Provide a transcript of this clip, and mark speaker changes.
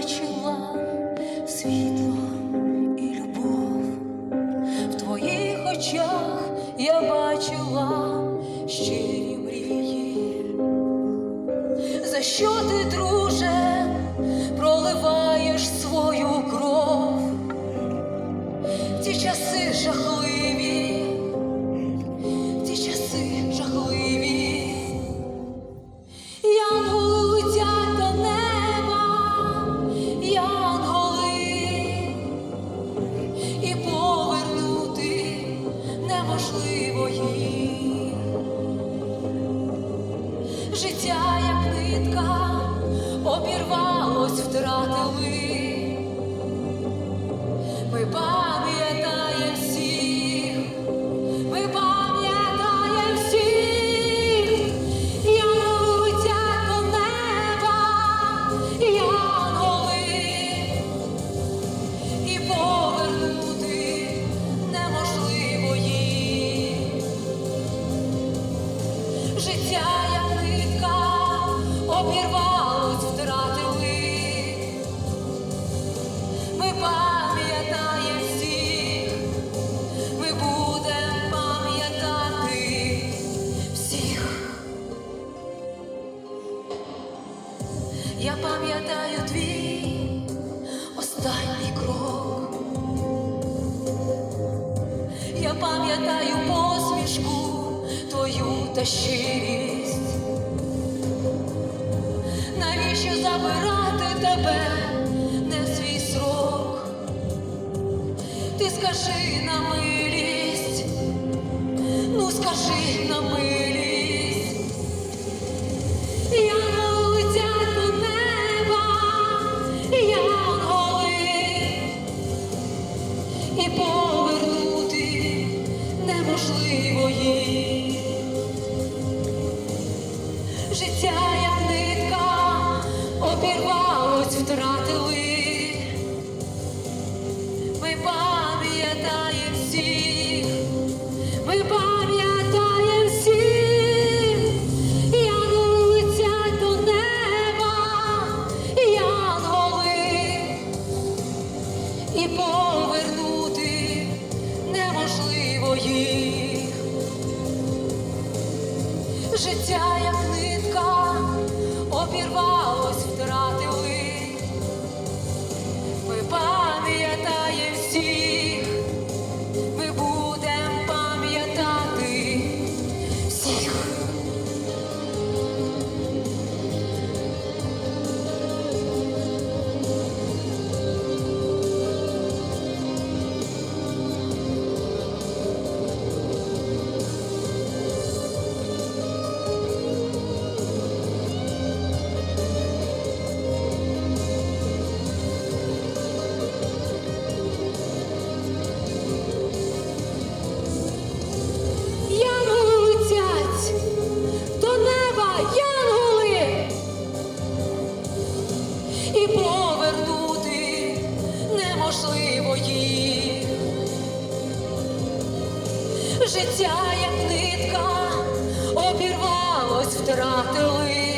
Speaker 1: бачила світло і любов, в твоїх очах я бачила щирі мрії. За що ти, друже, обірвалось, втратили. Ми пам'ятаємо всіх, ми пам'ятаємо всіх, янголи летять до неба, янголи, і повернути неможливо їх. Життя, як нитка, обірвалось, Я пам'ятаю твій останній крок. Я пам'ятаю посмішку твою та щирість. Навіщо забирати тебе не в свій срок? Ти скажи на милість, ну скажи на милість. І повернути неможливо їх. Життя, як нитка, обірвалось, втратили. Обірвалось, і повернути неможливо їх. Життя, як нитка, обірвалось, втратили.